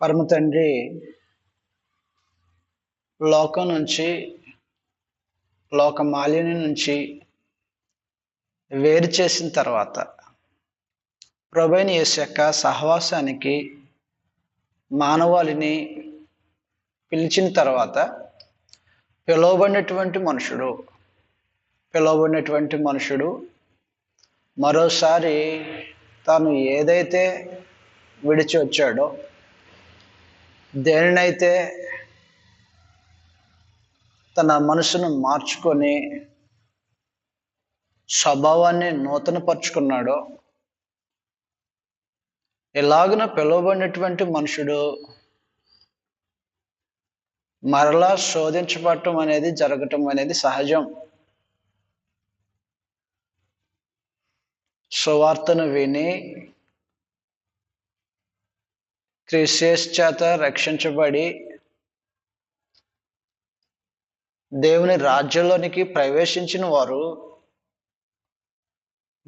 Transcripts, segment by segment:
పరమ తండ్రి లోకం నుంచి లోక మాలిని నుంచి వేరు చేసిన తర్వాత ప్రభైన యేసు యొక్క సహవాసానికి మానవాళిని పిలిచిన తర్వాత పిలువబడినటువంటి మనుషుడు పిలువబడినటువంటి మనుషుడు మరోసారి తాను ఏదైతే విడిచి వచ్చాడో దేనినైతే తన మనసును మార్చుకొని స్వభావాన్ని నూతనపరుచుకున్నాడో ఎలాగున పిలువబడినటువంటి మనుషుడు మరలా శోధించబడటం అనేది జరగటం అనేది సహజం. సువార్తను విని క్రిస్టియస్ చేత రక్షించబడి దేవుని రాజ్యంలోనికి ప్రవేశించిన వారు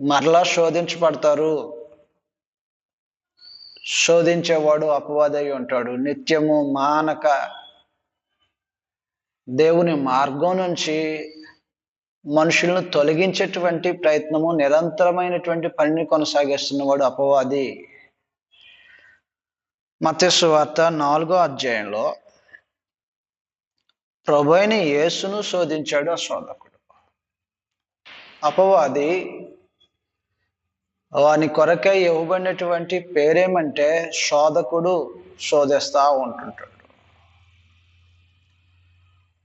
మరలా శోధించబడతారు. శోధించేవాడు అపవాదై ఉంటాడు. నిత్యము మానక దేవుని మార్గం నుంచి మనుషులను తొలగించేటువంటి ప్రయత్నము నిరంతరమైనటువంటి పనిని కొనసాగిస్తున్నవాడు అపవాది. మత్స్సు వార్త నాలుగో అధ్యాయంలో ప్రభైన యేసును శోధించాడు ఆ శోధకుడు అపవాది వాని కొరకై ఇవ్వబడినటువంటి పేరేమంటే శోధకుడు శోధిస్తా ఉంటుంటాడు.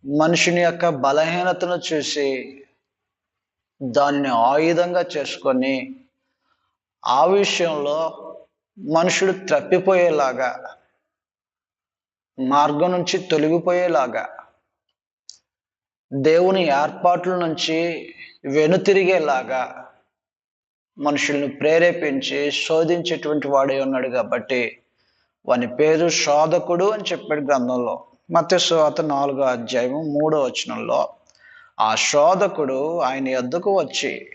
మనుషుని యొక్క బలహీనతను చూసి దాన్ని ఆయుధంగా చేసుకొని ఆ విషయంలో మనుషుడు తప్పిపోయేలాగా మార్గం నుంచి తొలగిపోయేలాగా దేవుని ఏర్పాట్ల నుంచి వెనుతిరిగేలాగా మనుషుల్ని ప్రేరేపించి శోధించేటువంటి వాడే ఉన్నాడు కాబట్టి వాని పేరు శోధకుడు అని చెప్పాడు గ్రంథంలో. మత్స్వాత నాలుగో అధ్యాయము మూడో వచనంలో ఆ శోధకుడు ఆయన ఎద్దుకు వచ్చి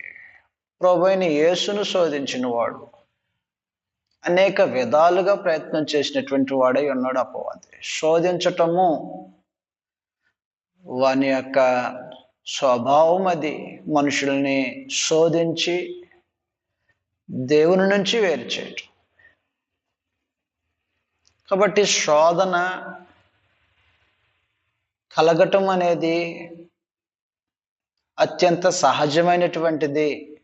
ప్రభుని యేసును శోధించిన వాడు అనేక విధాలుగా ప్రయత్నం చేసినటువంటి వాడై ఉన్నాడు అపవాది శోధించటము వాని యొక్క స్వభావం అది. మనుషుల్ని శోధించి దేవుని నుంచి వేరు చేయటం. కాబట్టి శోధన కలగటం అనేది అత్యంత సహజమైనటువంటిది.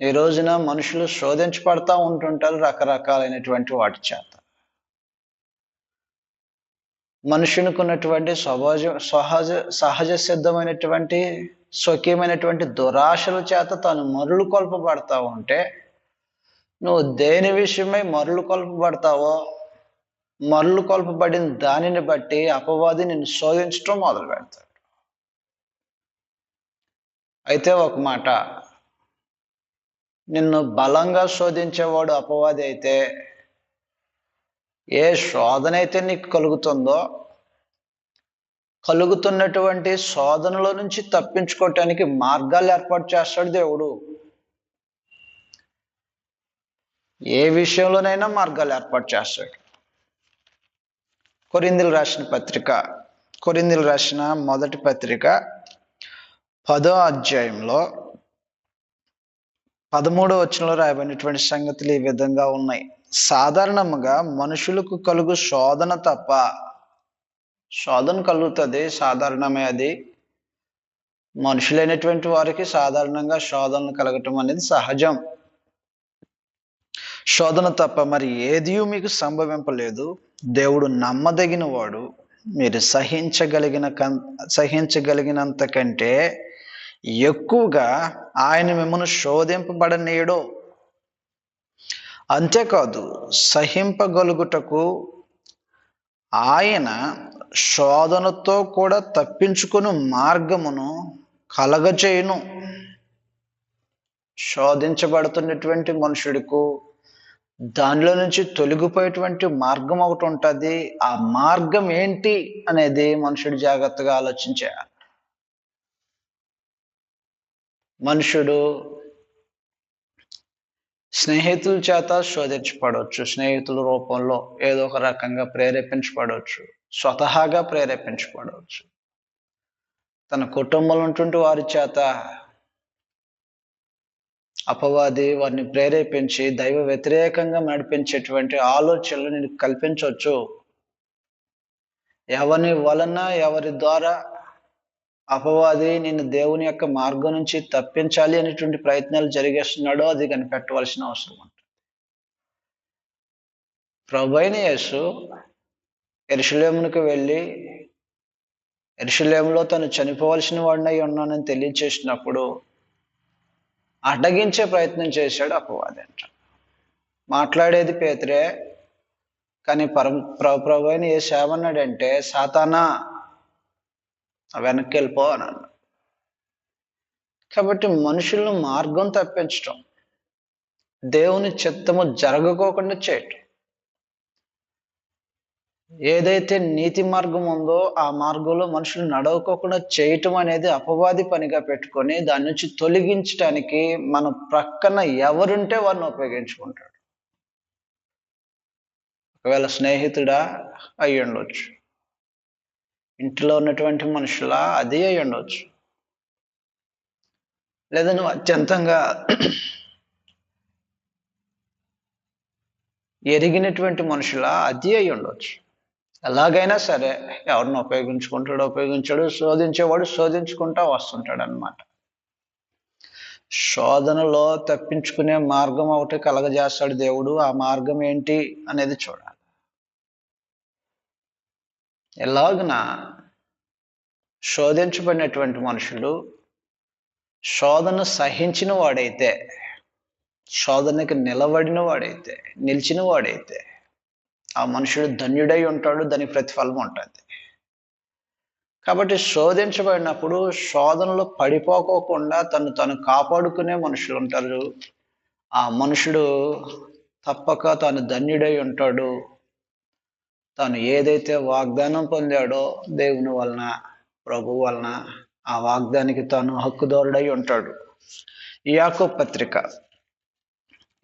ఈ రోజున మనుషులు శోధించబడతా ఉంటుంటారు రకరకాలైనటువంటి వాటి చేత. మనుషునికి ఉన్నటువంటి సహజ సహజ సహజ సిద్ధమైనటువంటి స్వకీయమైనటువంటి దురాశల చేత తాను మరులు కొల్పబడతా ఉంటే నువ్వు దేని విషయమై మరులు కొల్పబడతావో మరులు కొల్పబడిన దానిని బట్టి అపవాది నిన్ను శోధించడం మొదలు పెడతాడు అయితే ఒక మాట నిన్ను బలంగా శోధించేవాడు అపవాది అయితే ఏ శోధన అయితే నీకు కలుగుతుందో కలుగుతున్నటువంటి శోధనలో నుంచి తప్పించుకోవటానికి మార్గాలు ఏర్పాటు చేస్తాడు దేవుడు. ఏ విషయంలోనైనా మార్గాలు ఏర్పాటు చేస్తాడు. కొరిందులు రాసిన పత్రిక కొరిందులు రాసిన మొదటి పత్రిక పదో అధ్యాయంలో పదమూడవ వచనంలో రాయబడినటువంటి సంగతులు ఈ విధంగా ఉన్నాయి. సాధారణంగా మనుషులకు కలుగు శోధన తప్ప శోధన కలుగుతుంది సాధారణమే అది. మనుషులైనటువంటి వారికి సాధారణంగా శోధనలు కలగటం అనేది సహజం. శోధన తప్ప మరి ఏది మీకు సంభవింపలేదు. దేవుడు నమ్మదగిన వాడు మీరు సహించగలిగిన కం సహించగలిగినంత కంటే ఎక్కువగా ఆయన మిమ్మల్ని శోధింపబడనీయడు. అంతేకాదు సహింపగలుగుటకు ఆయన శోధనతో కూడా తప్పించుకుని మార్గమును కలగచేయును శోధించబడుతున్నటువంటి మనుషుడికు దానిలో నుంచి తొలగిపోయేటువంటి మార్గం ఒకటి ఉంటుంది. ఆ మార్గం ఏంటి అనేది మనుషుడు జాగ్రత్తగా ఆలోచించాలి. మనుషుడు స్నేహితుల చేత శోధించబడవచ్చు స్నేహితుల రూపంలో ఏదో ఒక రకంగా ప్రేరేపించబడవచ్చు. స్వతహాగా ప్రేరేపించబడవచ్చు. తన కుటుంబంలో ఉంటుంటే వారి చేత అపవాది వారిని ప్రేరేపించి దైవ వ్యతిరేకంగా నడిపించేటువంటి ఆలోచనలు నేను కల్పించవచ్చు. ఎవరి వలన ఎవరి ద్వారా అపవాది నిన్ను దేవుని యొక్క మార్గం నుంచి తప్పించాలి అనేటువంటి ప్రయత్నాలు జరిగేస్తున్నాడో అది కనిపెట్టవలసిన అవసరం ఉంటుంది ప్రభైన యేసు ఎరుషులేమునికి వెళ్ళి ఎరుషులేములో తను చనిపోవలసిన వాడినై ఉన్నానని తెలియచేసినప్పుడు అడ్డగించే ప్రయత్నం చేశాడు అపవాది అంట. మాట్లాడేది పేతరే కానీ పరం ప్రభు అయిన ఏ సేవన్నాడంటే సాతానా వెనక్కి వెళ్ళిపో అని అన్నాడు. కాబట్టి మనుషులను మార్గం తప్పించటం దేవుని చిత్తము జరగకోకుండా చేయటం. ఏదైతే నీతి మార్గం ఉందో ఆ మార్గంలో మనుషులు నడవకోకుండా చేయటం అనేది అపవాది పనిగా పెట్టుకొని దాని నుంచి తొలగించడానికి మన ప్రక్కన ఎవరుంటే వారిని ఉపయోగించుకుంటాడు. ఒకవేళ స్నేహితుడా అయ్యుండొచ్చు. ఇంట్లో ఉన్నటువంటి మనుషులా అది అయి ఉండవచ్చు లేదా నువ్వు అత్యంతంగా ఎరిగినటువంటి మనుషులా అది అయి ఉండవచ్చు ఎలాగైనా సరే ఎవరిని ఉపయోగించుకుంటాడు ఉపయోగించాడు శోధించేవాడు శోధించుకుంటా వస్తుంటాడు అనమాట శోధనలో తప్పించుకునే మార్గం ఒకటి కలగజేస్తాడు దేవుడు ఆ మార్గం ఏంటి అనేది చూడాలి. ఎలాగున శోధించబడినటువంటి మనుషులు శోధన సహించిన వాడైతే శోధనకి నిలబడిన వాడైతే నిలిచిన వాడైతే ఆ మనుషుడు ధన్యుడై ఉంటాడు దానికి ప్రతిఫలం ఉంటుంది. కాబట్టి శోధించబడినప్పుడు శోధనలో పడిపోకోకుండా తను తను కాపాడుకునే మనుషులు ఉంటారు. ఆ మనుషుడు తప్పక తాను ధన్యుడై ఉంటాడు. తాను ఏదైతే వాగ్దానం పొందాడో దేవుని వలన ప్రభు వలన ఆ వాగ్దానికి తాను హక్కుదారుడై ఉంటాడు. యాకో పత్రిక.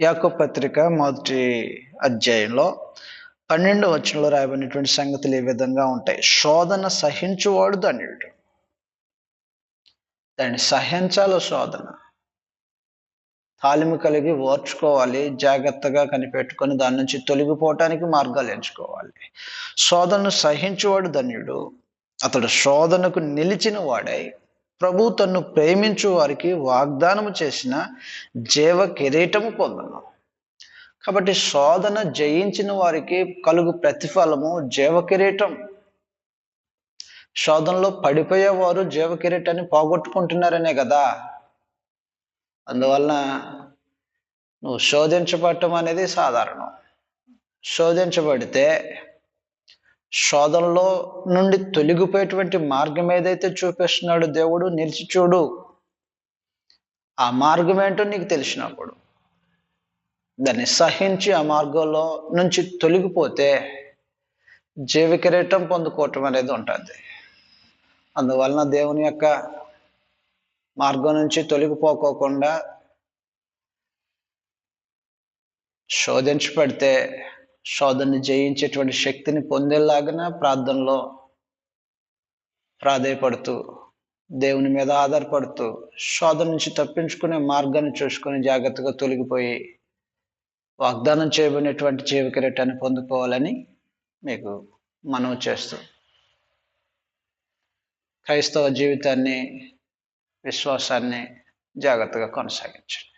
యాకో పత్రిక మొదటి అధ్యాయంలో పన్నెండు వచనంలో రాయబడినటువంటి సంగతులు ఈ విధంగా ఉంటాయి? శోధన సహించువాడు ధన్యుడు. దాన్ని సహించాలి శోధన. తాలిమి కలిగి ఓర్చుకోవాలి జాగ్రత్తగా కనిపెట్టుకొని దాని నుంచి తొలగిపోవటానికి మార్గాలు ఎంచుకోవాలి. శోధనను సహించువాడు ధన్యుడు. అతడు శోధనకు నిలిచిన వాడై ప్రభు తన్ను ప్రేమించు వారికి వాగ్దానము చేసిన జీవ కిరీటము పొందను. కాబట్టి శోధన జయించిన వారికి కలుగు ప్రతిఫలము జీవ కిరీటం. శోధనలో పడిపోయేవారు జీవ కిరీటాన్ని పోగొట్టుకుంటున్నారనే కదా. అందువలన నువ్వు శోధించబడటం అనేది సాధారణం. శోధించబడితే శోధనలో నుండి తొలగిపోయేటువంటి మార్గం ఏదైతే చూపిస్తున్నాడు దేవుడు నిలిచి చూడు. ఆ మార్గం ఏంటో నీకు తెలిసినప్పుడు దాన్ని సహించి ఆ మార్గంలో నుంచి తొలగిపోతే జీవికిరీటం పొందుకోవటం అనేది ఉంటుంది. అందువలన దేవుని యొక్క మార్గం నుంచి తొలగిపోకోకుండా శోధించబడితే శోధనని జయించేటువంటి శక్తిని పొందేలాగిన ప్రార్థనలో ప్రాధేయపడుతూ దేవుని మీద ఆధారపడుతూ శోధన నుంచి తప్పించుకునే మార్గాన్ని చూసుకొని జాగ్రత్తగా తొలగిపోయి వాగ్దానం చేయబడినటువంటి జీవకిరీటాన్ని పొందుకోవాలని మీకు మనవి చేస్తూ. క్రైస్తవ జీవితాన్ని విశ్వాసాన్ని జాగ్రత్తగా కొనసాగించండి.